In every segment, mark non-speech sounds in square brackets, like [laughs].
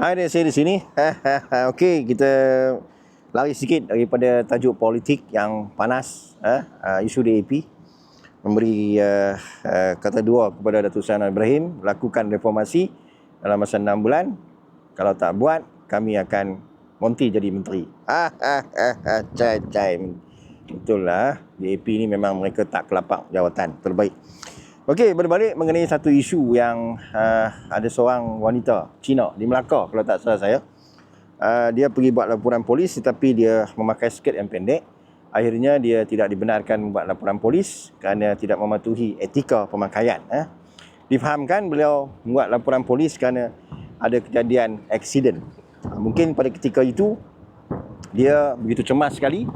Hai dia, saya di sini. [laughs] Okey, kita lari sikit daripada tajuk politik yang panas, eh, uh, isu DAP. Memberi uh, uh, kata dua kepada Datuk Seri Ibrahim, lakukan reformasi dalam masa enam bulan. Kalau tak buat, kami akan monti jadi menteri. [laughs] cai, cai. Betul lah, DAP ni memang mereka tak kelapak jawatan terbaik. Okey, berbalik mengenai satu isu yang uh, ada seorang wanita Cina di Melaka kalau tak salah saya. Uh, dia pergi buat laporan polis tetapi dia memakai skirt yang pendek. Akhirnya dia tidak dibenarkan membuat laporan polis kerana tidak mematuhi etika pemakaian. Eh. Difahamkan beliau membuat laporan polis kerana ada kejadian aksiden. Uh, mungkin pada ketika itu dia begitu cemas sekali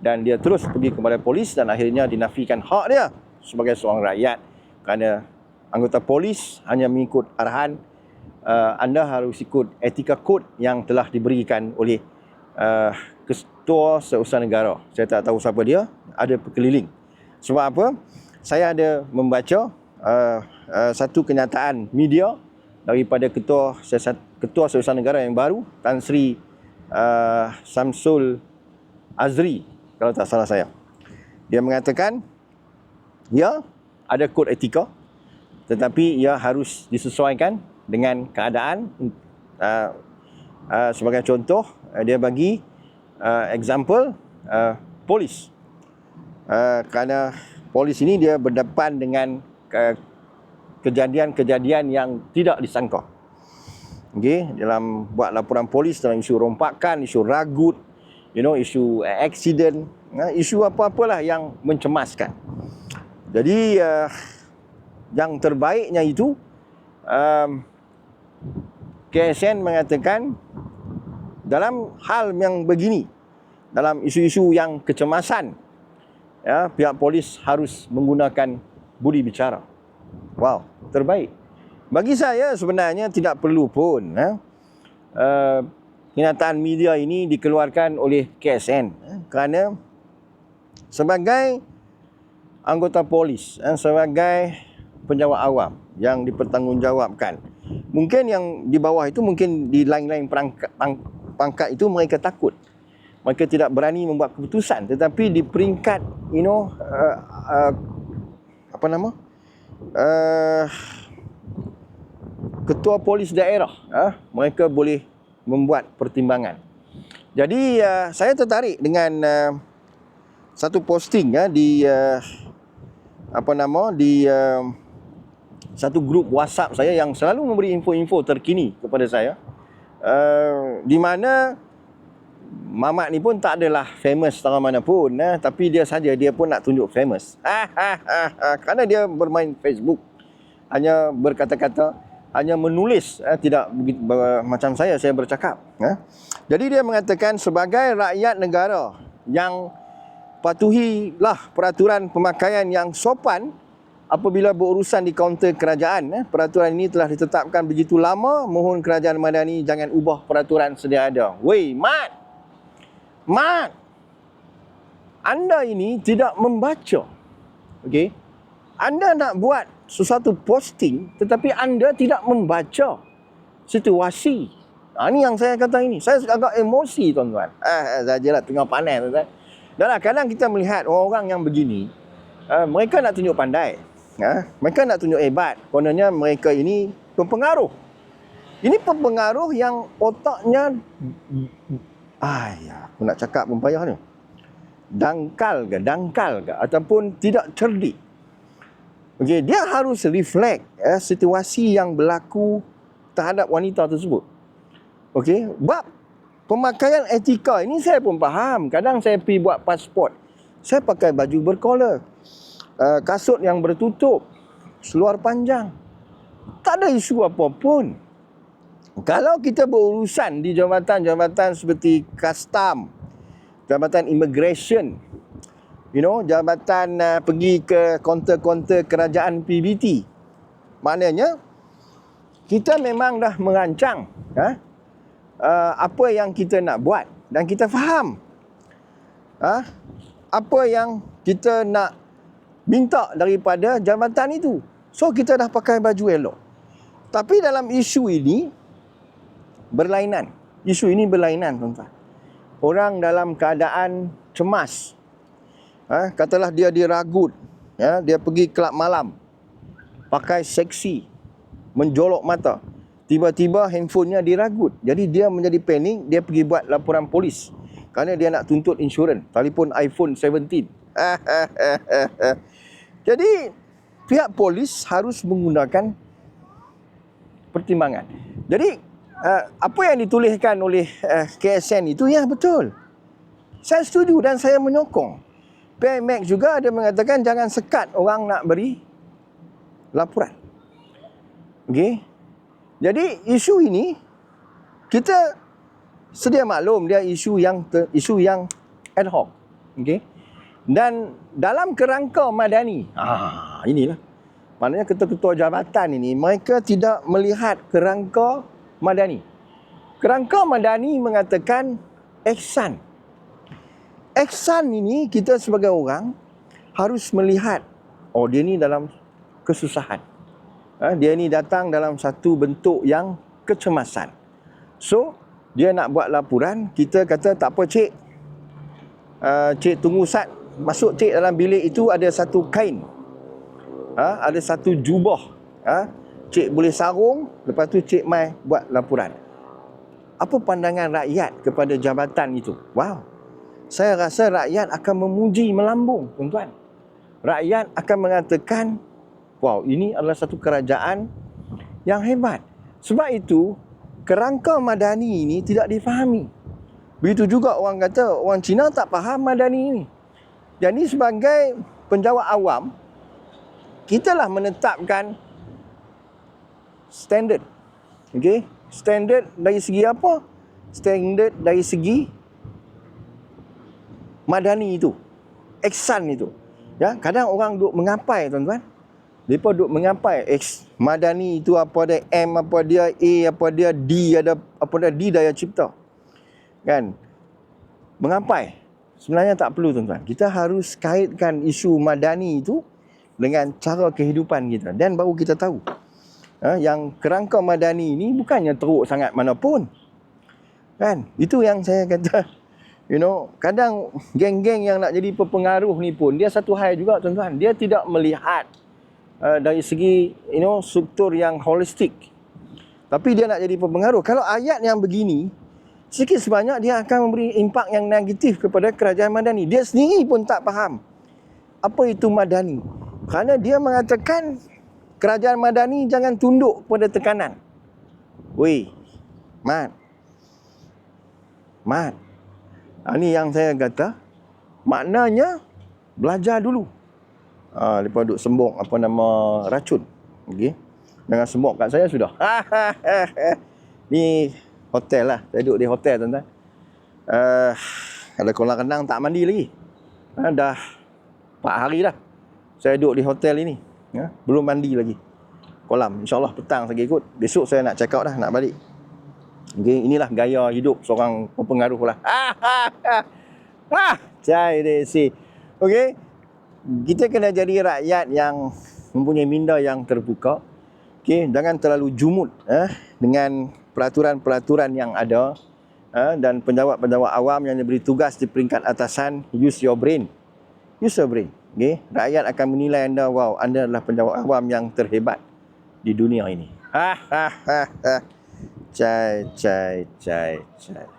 dan dia terus pergi kepada polis dan akhirnya dinafikan hak dia sebagai seorang rakyat kerana anggota polis hanya mengikut arahan uh, anda harus ikut etika kod yang telah diberikan oleh uh, ketua seusaha negara. Saya tak tahu siapa dia, ada perkeliling. Sebab apa? Saya ada membaca uh, uh, satu kenyataan media daripada ketua ketua seusaha negara yang baru, Tan Sri uh, Samsul Azri kalau tak salah saya. Dia mengatakan ya ada kod etika tetapi ia harus disesuaikan dengan keadaan uh, uh, sebagai contoh uh, dia bagi uh, example uh, polis uh, kerana polis ini dia berdepan dengan kejadian-kejadian yang tidak disangka okay? dalam buat laporan polis dalam isu rompakan isu ragut you know isu uh, accident uh, isu apa-apalah yang mencemaskan jadi uh, yang terbaiknya itu um, KSN mengatakan dalam hal yang begini dalam isu-isu yang kecemasan ya pihak polis harus menggunakan budi bicara. Wow, terbaik. Bagi saya sebenarnya tidak perlu pun ya. Uh, kenyataan media ini dikeluarkan oleh KSN ya, kerana sebagai anggota polis eh, sebagai penjawat awam yang dipertanggungjawabkan. Mungkin yang di bawah itu mungkin di lain-lain pangkat, pangkat itu mereka takut. Mereka tidak berani membuat keputusan tetapi di peringkat you know uh, uh, apa nama? Uh, ketua polis daerah, uh, mereka boleh membuat pertimbangan. Jadi uh, saya tertarik dengan uh, satu posting uh, di uh, apa nama di uh, satu grup WhatsApp saya yang selalu memberi info-info terkini kepada saya. Uh, di mana Mamat ni pun tak adalah famous tengah mana pun eh, tapi dia saja dia pun nak tunjuk famous. Kerana dia bermain Facebook hanya berkata-kata hanya menulis eh, tidak begitu, macam saya saya bercakap eh. Jadi dia mengatakan sebagai rakyat negara yang patuhilah peraturan pemakaian yang sopan apabila berurusan di kaunter kerajaan. Eh. Peraturan ini telah ditetapkan begitu lama, mohon kerajaan madani jangan ubah peraturan sedia ada. Wei, Mat! Mat! Anda ini tidak membaca. Okey? Anda nak buat sesuatu posting tetapi anda tidak membaca situasi. Ha, ini yang saya kata ini. Saya agak emosi tuan-tuan. Eh, sajalah tengah panas tuan-tuan. Dan kadang kita melihat orang-orang yang begini, uh, mereka nak tunjuk pandai. Uh, mereka nak tunjuk hebat. Kononnya mereka ini pempengaruh. Ini pempengaruh yang otaknya... Ayah, aku nak cakap pun payah ni. Dangkal ke, dangkal ke, ataupun tidak cerdik. Okay, dia harus reflect eh, situasi yang berlaku terhadap wanita tersebut. Okay, bab Pemakaian etika ini saya pun faham. Kadang saya pergi buat pasport. Saya pakai baju berkolar. Uh, kasut yang bertutup. Seluar panjang. Tak ada isu apa pun. Kalau kita berurusan di jabatan-jabatan seperti custom, jabatan immigration, you know, jabatan uh, pergi ke kaunter-kaunter kerajaan PBT, maknanya kita memang dah merancang, ha? Uh, apa yang kita nak buat dan kita faham uh, apa yang kita nak minta daripada jabatan itu. So kita dah pakai baju elok. Tapi dalam isu ini berlainan. Isu ini berlainan tuan-tuan. Orang dalam keadaan cemas. Ha, katalah dia diragut. Ya, dia pergi kelab malam. Pakai seksi. Menjolok mata. Tiba-tiba handphonenya diragut. Jadi dia menjadi panik. Dia pergi buat laporan polis. Kerana dia nak tuntut insurans. Telefon iPhone 17. [laughs] Jadi pihak polis harus menggunakan pertimbangan. Jadi uh, apa yang dituliskan oleh uh, KSN itu ya betul. Saya setuju dan saya menyokong. PMX juga ada mengatakan jangan sekat orang nak beri laporan. Okey. Jadi isu ini kita sedia maklum dia isu yang isu yang ad hoc. Okey. Dan dalam kerangka madani, ah inilah Maknanya ketua-ketua jabatan ini mereka tidak melihat kerangka madani. Kerangka madani mengatakan ihsan. Ihsan ini kita sebagai orang harus melihat oh dia ni dalam kesusahan. Ha, dia ni datang dalam satu bentuk yang kecemasan. So, dia nak buat laporan, kita kata tak apa cik. Uh, cik tunggu sat masuk cik dalam bilik itu ada satu kain. Ha, ada satu jubah. Ha, cik boleh sarung lepas tu cik mai buat laporan. Apa pandangan rakyat kepada jabatan itu? Wow. Saya rasa rakyat akan memuji melambung tuan-tuan. Rakyat akan mengatakan wow ini adalah satu kerajaan yang hebat sebab itu kerangka madani ini tidak difahami begitu juga orang kata orang Cina tak faham madani ini jadi sebagai penjawat awam kita lah menetapkan standard. Okay? Standard dari segi apa? Standard dari segi madani itu. Eksan itu. Ya, kadang orang duk mengapai tuan-tuan. Depa duk mengapai X madani itu apa dia M apa dia A apa dia D ada apa dia D daya cipta. Kan? Mengapai. Sebenarnya tak perlu tuan-tuan. Kita harus kaitkan isu madani itu dengan cara kehidupan kita dan baru kita tahu ha, yang kerangka madani ini bukannya teruk sangat mana pun kan itu yang saya kata [laughs] you know kadang geng-geng yang nak jadi pepengaruh ni pun dia satu hal juga tuan-tuan dia tidak melihat uh, dari segi you know struktur yang holistik tapi dia nak jadi pepengaruh kalau ayat yang begini sikit sebanyak dia akan memberi impak yang negatif kepada kerajaan madani dia sendiri pun tak faham apa itu madani kerana dia mengatakan kerajaan Madani jangan tunduk pada tekanan. Wei, Mat. Mat. Ini ha, yang saya kata. Maknanya belajar dulu. Ha, lepas duduk sembok apa nama racun. Okay. Jangan sembok kat saya sudah. [laughs] Ni hotel lah. Saya duduk di hotel tuan-tuan. Uh, ada kolam renang tak mandi lagi. Ha, dah 4 hari dah saya duduk di hotel ini ya, belum mandi lagi kolam insyaallah petang saya ikut besok saya nak check out dah nak balik okay, inilah gaya hidup seorang pengaruh lah [laughs] ah cai desi okey kita kena jadi rakyat yang mempunyai minda yang terbuka okey jangan terlalu jumut eh dengan peraturan-peraturan yang ada eh, dan penjawat-penjawat awam yang diberi tugas di peringkat atasan use your brain use your brain Okay? Rakyat akan menilai anda, wow, anda adalah penjawat awam yang terhebat di dunia ini. Ha ha ha ha. Cai, cai, cai, cai.